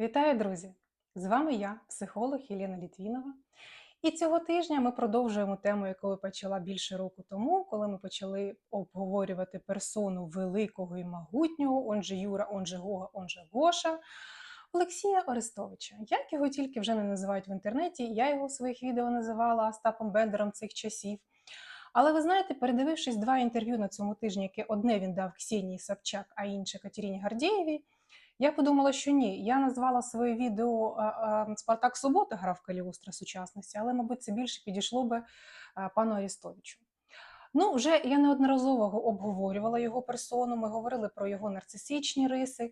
Вітаю, друзі! З вами я, психолог Єлена Літвінова. І цього тижня ми продовжуємо тему, яку я почала більше року тому, коли ми почали обговорювати персону великого і могутнього, он же Юра, он же Гога, он Гоша, Олексія Орестовича. Як його тільки вже не називають в інтернеті, я його в своїх відео називала Остапом Бендером цих часів. Але ви знаєте, передивившись два інтерв'ю на цьому тижні, яке одне він дав Ксенії Собчак, а інше Катерині Гардєєвій, я подумала, що ні. Я назвала своє відео а, а, Спартак Субота грав Каліустра сучасності, але, мабуть, це більше підійшло би пану Арістовичу. Ну, вже я неодноразово обговорювала його персону, ми говорили про його нарцисичні риси.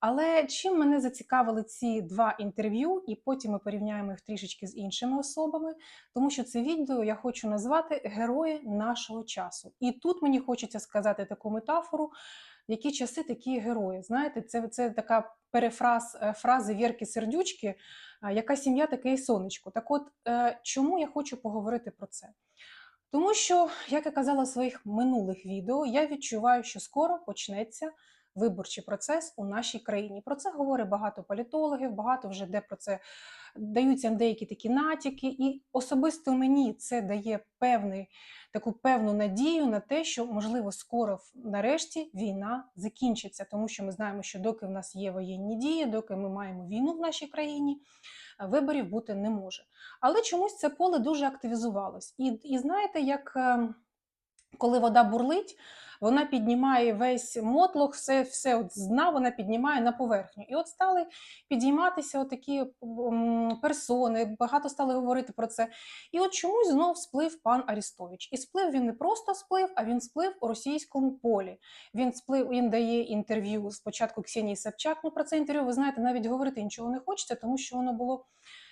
Але чим мене зацікавили ці два інтерв'ю, і потім ми порівняємо їх трішечки з іншими особами, тому що це відео я хочу назвати Герої нашого часу. І тут мені хочеться сказати таку метафору, які часи такі герої. Знаєте, це це така перефраз е, фрази Вірки Сердючки, яка сім'я, таке і сонечко. Так от, е, чому я хочу поговорити про це? Тому що, як я казала в своїх минулих відео, я відчуваю, що скоро почнеться виборчий процес у нашій країні. Про це говорить багато політологів, багато вже де про це даються деякі такі натяки, і особисто мені це дає певний, таку певну надію на те, що можливо скоро нарешті війна закінчиться, тому що ми знаємо, що доки в нас є воєнні дії, доки ми маємо війну в нашій країні. Виборів бути не може. Але чомусь це поле дуже активізувалось. І і знаєте, як ем, коли вода бурлить, вона піднімає весь мотлох, все все от з дна вона піднімає на поверхню. І от стали підійматися такі персони, багато стали говорити про це. І от чомусь знов сплив пан Арістович. І сплив він не просто сплив, а він сплив у російському полі. Він сплив, він дає інтерв'ю спочатку Ксенії Собчак. Ну про це інтерв'ю ви знаєте, навіть говорити нічого не хочеться, тому що воно було.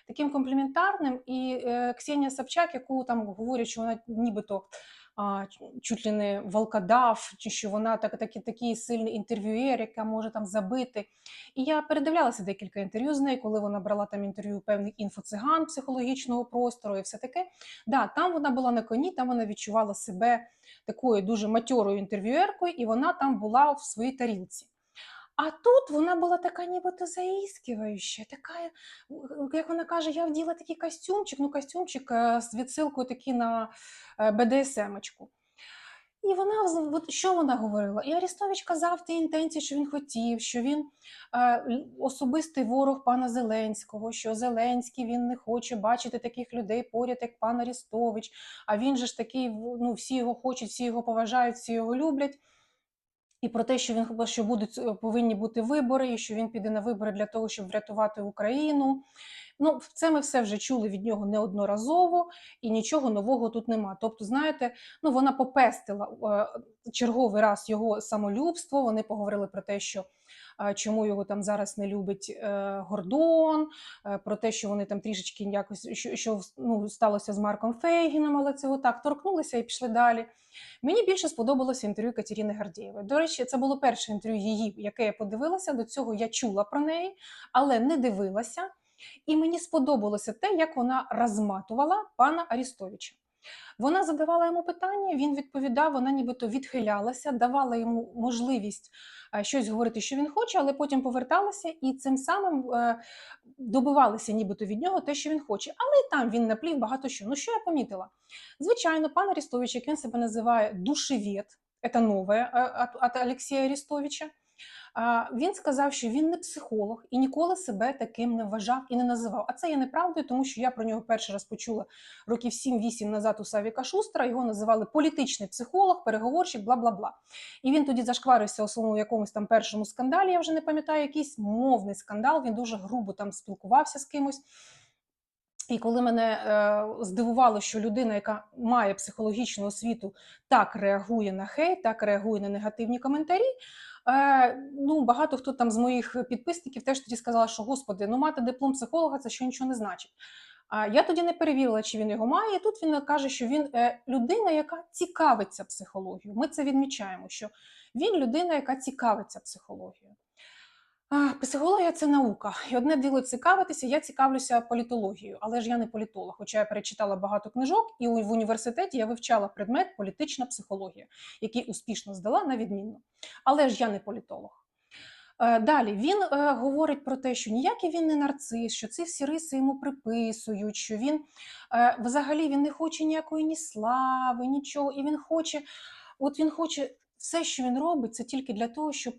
Таким компліментарним, і е, Ксенія Собчак, яку там говорять, що вона нібито чуть ли не волкодав, чи що вона так, такий такий сильний інтерв'юєр, яка може там забити. І я передивлялася декілька інтерв'ю з нею, коли вона брала там інтерв'ю певних інфоциган психологічного простору і все таке. Да, Там вона була на коні, там вона відчувала себе такою дуже матьорою інтерв'юеркою, і вона там була в своїй тарілці. А тут вона була така нібито заіскиваюча, така, як вона каже, я вділа такий костюмчик, ну костюмчик е, з відсилкою такі на е, БДСМочку. І вона от, що вона говорила? І Арістович казав ті інтенції, що він хотів, що він е, особистий ворог пана Зеленського, що Зеленський він не хоче бачити таких людей поряд, як пан Арістович. А він же ж такий, ну всі його хочуть, всі його поважають, всі його люблять. І про те, що він що будуть е, повинні бути вибори, і що він піде на вибори для того, щоб врятувати Україну. Ну, це ми все вже чули від нього неодноразово, і нічого нового тут нема. Тобто, знаєте, ну вона попестила е, черговий раз його самолюбство. Вони поговорили про те, що чому його там зараз не любить е, Гордон, е, про те, що вони там трішечки якось що, що ну, сталося з Марком Фейгіном, але цього так торкнулися і пішли далі. Мені більше сподобалося інтерв'ю Катерини Гардієвої. До речі, це було перше інтерв'ю її, яке я подивилася. До цього я чула про неї, але не дивилася. І мені сподобалося те, як вона розматувала пана Арістовича. Вона задавала йому питання, він відповідав, вона нібито відхилялася, давала йому можливість щось говорити, що він хоче, але потім поверталася і цим самим е, добивалися нібито від нього те, що він хоче. Але і там він наплів багато що. Ну що я помітила? Звичайно, пан Арістович, як він себе називає душевід, це нове від Олексія Арістовича. Він сказав, що він не психолог і ніколи себе таким не вважав і не називав. А це є неправдою, тому що я про нього перший раз почула років 7-8 назад у Савіка Шустра. Його називали політичний психолог, переговорщик, бла бла бла. І він тоді зашкварився у своєму якомусь там першому скандалі. Я вже не пам'ятаю, якийсь мовний скандал. Він дуже грубо там спілкувався з кимось. І коли мене е, здивувало, що людина, яка має психологічну освіту, так реагує на хейт, так реагує на негативні коментарі. Е, ну, Багато хто там з моїх підписників теж тоді сказала, що господи, ну мати диплом психолога це що нічого не значить. А я тоді не перевірила, чи він його має. Тут він каже, що він е, людина, яка цікавиться психологією. Ми це відмічаємо, що він людина, яка цікавиться психологією. Психологія це наука. І одне діло цікавитися, я цікавлюся політологією, але ж я не політолог. Хоча я перечитала багато книжок, і в університеті я вивчала предмет політична психологія, який успішно здала на відмінно. Але ж я не політолог. Е, Далі він е, говорить про те, що ніякий він не нарцис, що ці всі риси йому приписують, що він е, взагалі він не хоче ніякої ні слави, нічого, і він хоче, от він хоче все, що він робить, це тільки для того, щоб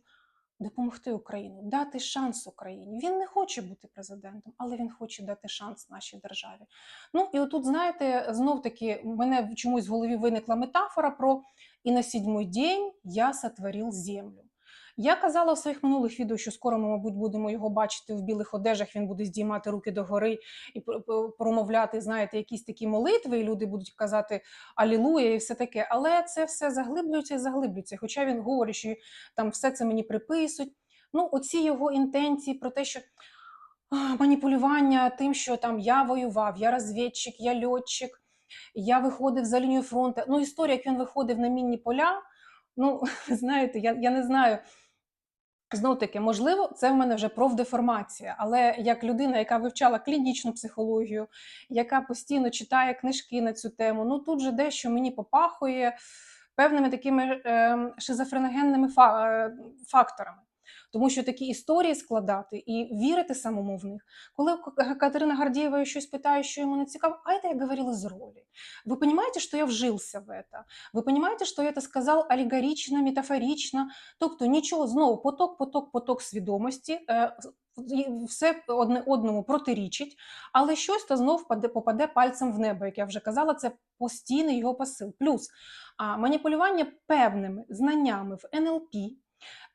допомогти Україну, дати шанс Україні. Він не хоче бути президентом, але він хоче дати шанс нашій державі. Ну і отут, знаєте, знов таки мене чомусь в голові виникла метафора про і на сідьмий день я сотворив землю. Я казала в своїх минулих відео, що скоро ми, мабуть, будемо його бачити в білих одежах. Він буде здіймати руки догори і пр- пр- промовляти, знаєте, якісь такі молитви, і люди будуть казати Алілуя і все таке. Але це все заглиблюється і заглиблюється. Хоча він говорить, що там все це мені приписують. Ну, оці його інтенції про те, що маніпулювання тим, що там я воював, я розвідчик, я льотчик, я виходив за лінію фронту. Ну, історія, як він виходив на мінні поля. Ну, знаєте, я, я не знаю. Знов таки, можливо, це в мене вже профдеформація, але як людина, яка вивчала клінічну психологію, яка постійно читає книжки на цю тему, ну тут же дещо мені попахує певними такими е, шизофреногенними е, факторами. Тому що такі історії складати і вірити самому в них. Коли Катерина Гордієва щось питає, що йому не цікаво, а це я говорила з ролі. Ви розумієте, що я вжився в це? Ви розумієте, що я це сказав алегорично, метафорично, Тобто нічого знову поток, поток, поток свідомості, е, все одне одному протирічить, але щось то знов попаде пальцем в небо, як я вже казала, це постійний його посил. Плюс маніпулювання певними знаннями в НЛП.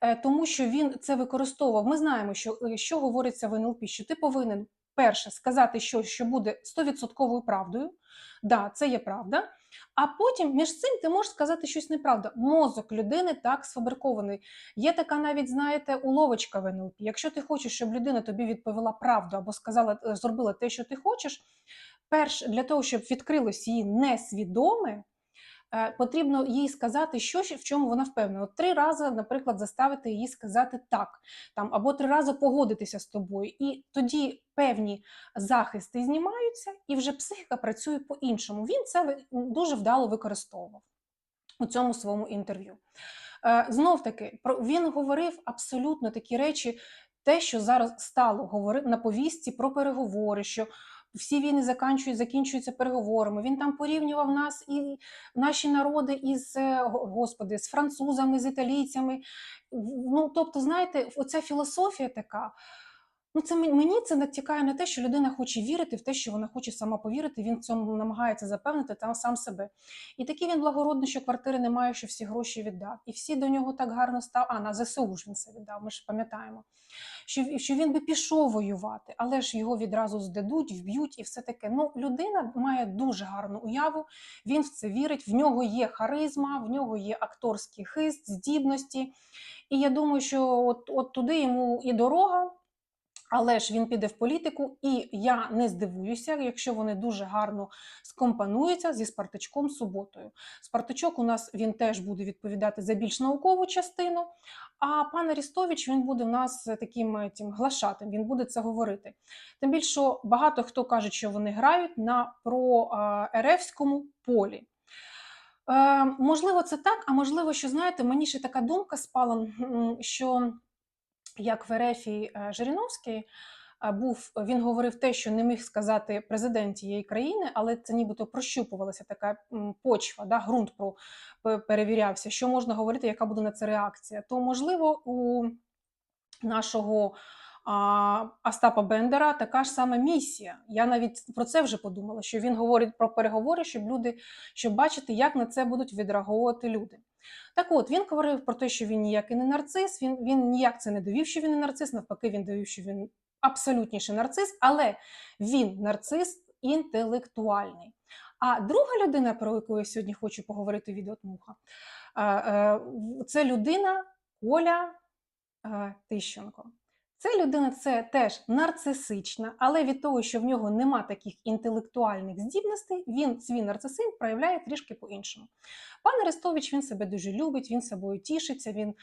Е, Тому що він це використовував. Ми знаємо, що, е, що говориться в НЛП, що ти повинен перше сказати щось, що буде 100% правдою. Да, це є правда. А потім між цим ти можеш сказати щось неправда. Мозок людини так сфабрикований. Є така навіть, знаєте, уловочка в НЛП. Якщо ти хочеш, щоб людина тобі відповіла правду або сказала, е, зробила те, що ти хочеш, перш для того, щоб відкрилось її несвідоме, потрібно їй сказати, що в чому вона впевнена. От три рази, наприклад, заставити її сказати так, там або три рази погодитися з тобою, і тоді певні захисти знімаються, і вже психіка працює по-іншому. Він це дуже вдало використовував у цьому своєму інтерв'ю. Е, Знов таки, він говорив абсолютно такі речі, те, що зараз стало говори- на повістці про переговори, що всі війни закінчують, закінчуються переговорами. Він там порівнював нас і наші народи із е, господи, з французами, з італійцями. Ну, тобто, знаєте, оця філософія така. Ну, це мені це натякає на те, що людина хоче вірити в те, що вона хоче сама повірити. Він в цьому намагається запевнити та сам себе. І такий він благородний, що квартири немає, що всі гроші віддав. І всі до нього так гарно став. А на ЗСУ ж він це віддав. Ми ж пам'ятаємо, що, що він би пішов воювати, але ж його відразу здадуть, вб'ють і все таке. Ну, людина має дуже гарну уяву. Він в це вірить. В нього є харизма, в нього є акторський хист, здібності. І я думаю, що от, от туди йому і дорога. Але ж він піде в політику, і я не здивуюся, якщо вони дуже гарно скомпонуються зі Спартачком Суботою. Спартачок у нас він теж буде відповідати за більш наукову частину. А пан Арістович він буде в нас таким е, тим, глашатим, він буде це говорити. Тим більше багато хто каже, що вони грають на проеревському полі. Е, можливо, це так, а можливо, що знаєте, мені ще така думка спала, що як в Ерефі е, Жириновський був, він говорив те, що не міг сказати президент тієї країни, але це нібито прощупувалася така почва, да, ґрунт про, перевірявся, що можна говорити, яка буде на це реакція. То, можливо, у нашого а, Остапа Бендера така ж сама місія. Я навіть про це вже подумала, що він говорить про переговори, щоб люди, щоб бачити, як на це будуть відреагувати люди. Так от, він говорив про те, що він ніякий не нарцис, він, він ніяк це не довів, що він не нарцис, навпаки, він довів, що він абсолютніший нарцис, але він нарцис інтелектуальний. А друга людина, про яку я сьогодні хочу поговорити від Отмуха, це людина Коля е, Тищенко. Це людина це теж нарцисична, але від того, що в нього нема таких інтелектуальних здібностей, він свій нарцисизм проявляє трішки по-іншому. Пан Арестович він себе дуже любить, він собою тішиться, він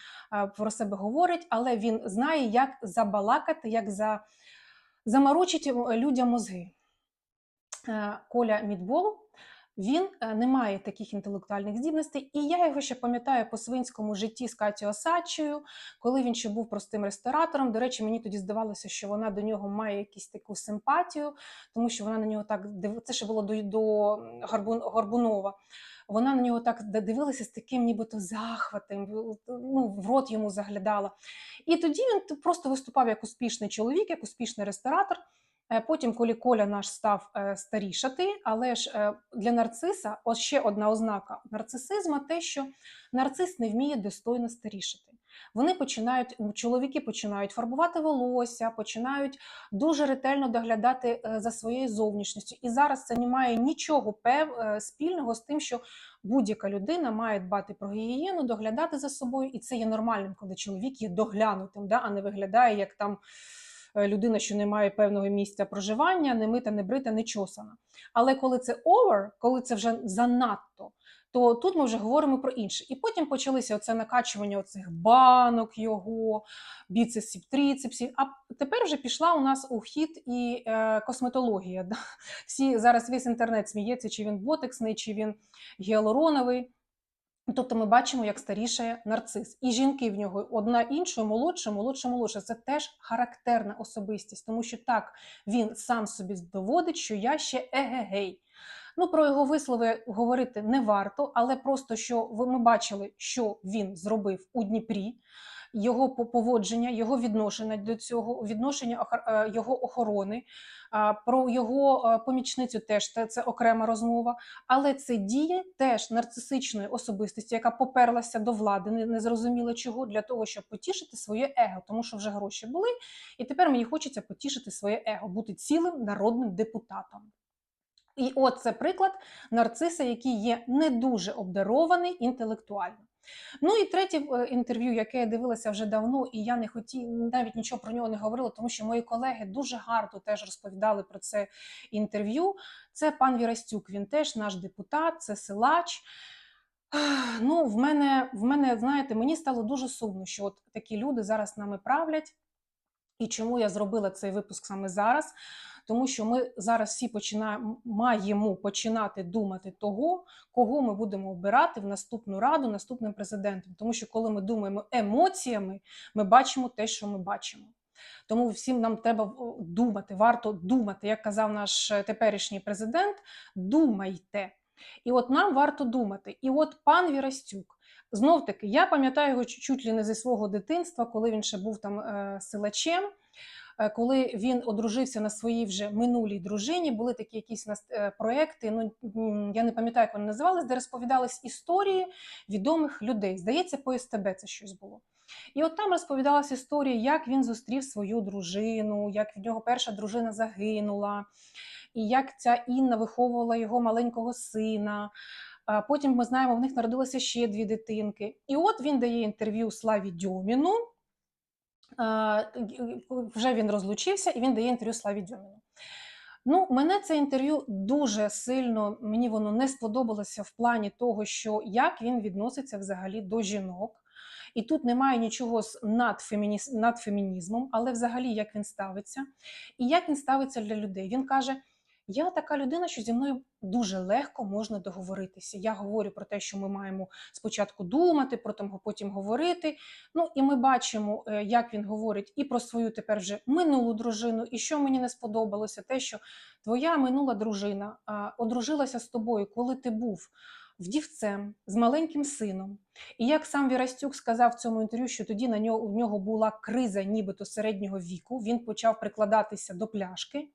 про себе говорить, але він знає, як забалакати, як за, заморочити людям мозги. Коля Мідбол Він е, не має таких інтелектуальних здібностей, і я його ще пам'ятаю по свинському житті з Катю Осадчою, коли він ще був простим ресторатором. До речі, мені тоді здавалося, що вона до нього має якусь таку симпатію, тому що вона на нього так. Це ще було до, до Горбунова. Вона на нього так дивилася з таким нібито захватом, ну, в рот йому заглядала. І тоді він просто виступав як успішний чоловік, як успішний ресторатор. Е, Потім, коли Коля наш став е, старішати, але ж е, для нарциса ще одна ознака нарцисизму те, що нарцис не вміє достойно старішати. Вони починають, чоловіки починають фарбувати волосся, починають дуже ретельно доглядати за своєю зовнішністю. І зараз це не має нічого спільного з тим, що будь-яка людина має дбати про гігієну, доглядати за собою, і це є нормальним, коли чоловік є доглянутим, да, а не виглядає як там людина, що не має певного місця проживання, не мита, не брита, не чосана. Але коли це over, коли це вже занадто, то тут ми вже говоримо про інше. І потім почалися оце накачування оцих банок його, біцепсів, трицепсів. А тепер вже пішла у нас у хід і е, косметологія. Всі зараз весь інтернет сміється, чи він ботексний, чи він гіалуроновий. Тобто ми бачимо, як старішає нарцис. І жінки в нього одна іншою, молодша, молодша, молодша. Це теж характерна особистість, тому що так він сам собі доводить, що я ще егегей. Ну, про його вислови говорити не варто, але просто що ви- ми бачили, що він зробив у Дніпрі, його поводження, його відношення до цього, відношення е, його охорони, про його е, помічницю теж це окрема розмова. Але це діє теж нарцисичної особистості, яка поперлася до влади, не зрозуміла чого, для того, щоб потішити своє его, тому що вже гроші були, і тепер мені хочеться потішити своє его, бути цілим народним депутатом. І от це приклад нарциса, який є не дуже обдарований інтелектуально. Ну і третє е, інтерв'ю, яке я дивилася вже давно, і я не хотів навіть нічого про нього не говорила, тому що мої колеги дуже гарно теж розповідали про це інтерв'ю. Це пан Вірастюк. Він теж наш депутат, це силач. Ну, в мене, в мене, знаєте, мені стало дуже сумно, що от такі люди зараз нами правлять. І чому я зробила цей випуск саме зараз? Тому що ми зараз всі починаємо маємо починати думати того, кого ми будемо обирати в наступну раду, наступним президентом. Тому що коли ми думаємо емоціями, ми бачимо те, що ми бачимо. Тому всім нам треба думати, варто думати, як казав наш е, теперішній президент. Думайте. І от нам варто думати. І от пан Вірастюк. Знов таки, я пам'ятаю його чуть- ли не зі свого дитинства, коли він ще був там е, силачем. Е, Коли він одружився на своїй вже минулій дружині, були такі якісь е, проекти. Ну я не пам'ятаю, як вони називались, де розповідались історії відомих людей. Здається, по СТБ це щось було. І от там розповідалась історія, як він зустрів свою дружину, як в нього перша дружина загинула, і як ця Інна виховувала його маленького сина. Потім ми знаємо, в них народилося ще дві дитинки. І от він дає інтерв'ю Славі Дьоміну. Вже він розлучився і він дає інтерв'ю Славі Дьоміну. Ну, мене це інтерв'ю дуже сильно мені воно не сподобалося в плані того, що як він відноситься взагалі до жінок. І тут немає нічого з надфемінізмом, але взагалі як він ставиться, і як він ставиться для людей. Він каже: я така людина, що зі мною дуже легко можна договоритися. Я говорю про те, що ми маємо спочатку думати, потім, говорити. Ну і ми бачимо, е, як він говорить і про свою тепер вже минулу дружину. І що мені не сподобалося, те, що твоя минула дружина одружилася з тобою, коли ти був вдівцем з маленьким сином. І як сам Вірастюк сказав в цьому інтерв'ю, що тоді на нього у нього була криза, нібито середнього віку, він почав прикладатися до пляшки.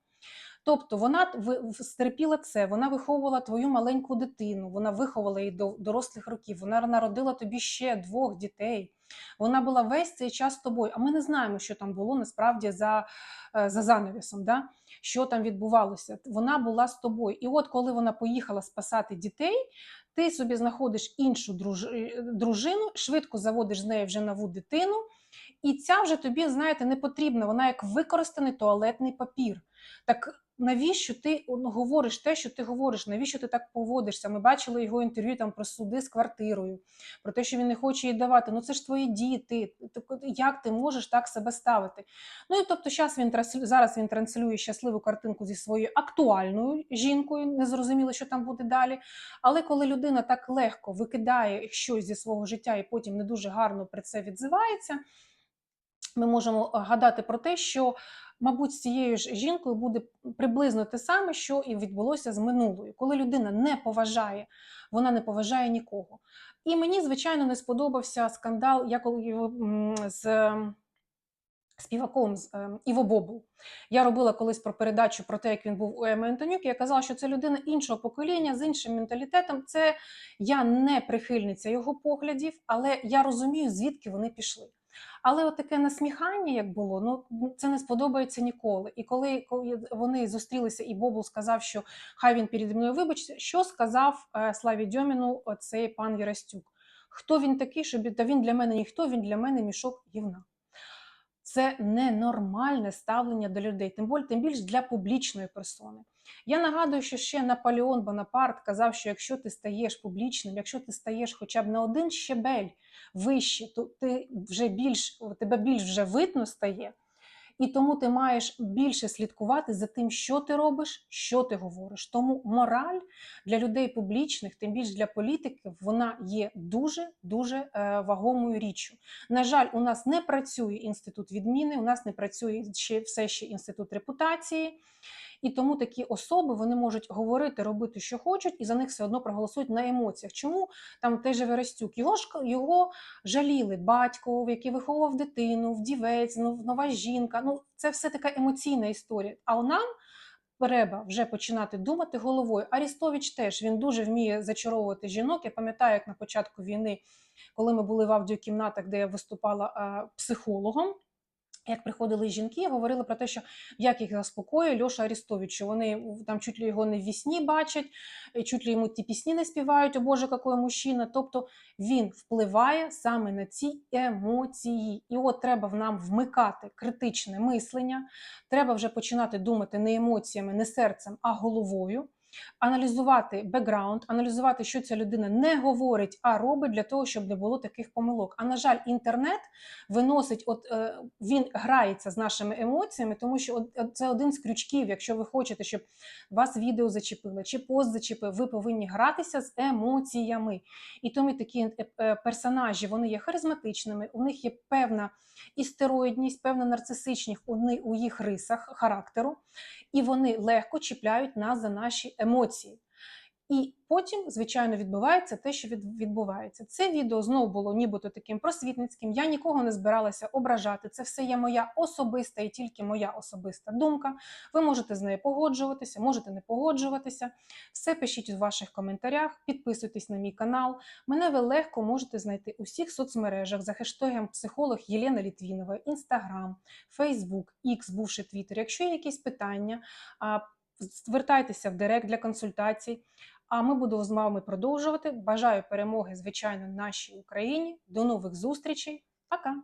Тобто вона стерпіла це, вона виховувала твою маленьку дитину, вона виховала її до дорослих років, вона народила тобі ще двох дітей. Вона була весь цей час з тобою. А ми не знаємо, що там було насправді за, е, за занавісом, да? що там відбувалося. Вона була з тобою. І от коли вона поїхала спасати дітей, ти собі знаходиш іншу друж- дружину, швидко заводиш з нею вже нову дитину, і ця вже тобі, знаєте, не потрібна. Вона як використаний туалетний папір. Так навіщо ти ну, говориш те, що ти говориш? Навіщо ти так поводишся? Ми бачили його інтерв'ю там про суди з квартирою, про те, що він не хоче її давати. Ну це ж твої діти. Як ти можеш так себе ставити? Ну і тобто, зараз він зараз він транслює щасливу картинку зі своєю актуальною жінкою. Не зрозуміло, що там буде далі. Але коли людина так легко викидає щось зі свого життя і потім не дуже гарно про це відзивається, ми можемо е, гадати про те, що, мабуть, з цією ж жінкою буде приблизно те саме, що і відбулося з минулою. Коли людина не поважає, вона не поважає нікого. І мені, звичайно, не сподобався скандал, я коли з ем, співаком з ем, Іво Бобул. Я робила колись про передачу про те, як він був у Еми Антонюк. Я казала, що це людина іншого покоління з іншим менталітетом. Це я не прихильниця його поглядів, але я розумію, звідки вони пішли. Але от таке насміхання, як було, ну це не сподобається ніколи. І коли, вони зустрілися, і Бобул сказав, що хай він переді мною вибачиться, що сказав е, Славі Дьоміну цей пан Вірастюк? Хто він такий, щоб та він для мене ніхто, він для мене мішок гівна. Це ненормальне ставлення до людей, тим більше, тим більш для публічної персони. Я нагадую, що ще Наполеон Бонапарт казав, що якщо ти стаєш публічним, якщо ти стаєш хоча б на один щебель вище, то ти вже більш тебе більш вже видно стає, і тому ти маєш більше слідкувати за тим, що ти робиш, що ти говориш. Тому мораль для людей публічних, тим більш для політиків, вона є дуже дуже е, вагомою річчю. На жаль, у нас не працює інститут відміни, у нас не працює ще все ще інститут репутації. І тому такі особи вони можуть говорити, робити, що хочуть, і за них все одно проголосують на емоціях. Чому там той же Верестюк? Його ж його жаліли батько, який виховував дитину, вдівець, ну, нова жінка. Ну це все така емоційна історія. А нам треба вже починати думати головою. Арістович теж він дуже вміє зачаровувати жінок. Я пам'ятаю, як на початку війни, коли ми були в аудіокімнатах, де я виступала психологом. Як приходили жінки, говорили про те, що як їх заспокоює Льоша Арістович, вони там чуть ли його не в вісні бачать, е, чуть ли йому ті пісні не співають, о Боже, який мужчина. Тобто він впливає саме на ці емоції. І от треба в нам вмикати критичне мислення, треба вже починати думати не емоціями, не серцем, а головою. Аналізувати бекграунд, аналізувати, що ця людина не говорить, а робить для того, щоб не було таких помилок. А на жаль, інтернет виносить, от е, він грається з нашими емоціями, тому що це один з крючків. Якщо ви хочете, щоб вас відео зачепило чи пост зачепив, ви повинні гратися з емоціями. І тому такі е, персонажі вони є харизматичними, у них є певна істероїдність, певна нарцисичність у їх рисах характеру, і вони легко чіпляють нас за наші емоції. І потім, звичайно, відбувається те, що відбувається. Це відео знову було нібито таким просвітницьким. Я нікого не збиралася ображати. Це все є моя особиста і тільки моя особиста думка. Ви можете з нею погоджуватися, можете не погоджуватися. Все пишіть у ваших коментарях, підписуйтесь на мій канал. Мене ви легко можете знайти у всіх соцмережах за хештегом психолог Єлена Літвінова, Інстаграм, Фейсбук, X, бувши Твіттер. Якщо є якісь питання, звертайтеся в Директ для консультацій. А ми будемо з вами продовжувати. Бажаю перемоги, звичайно, нашій Україні. До нових зустрічей. Пока!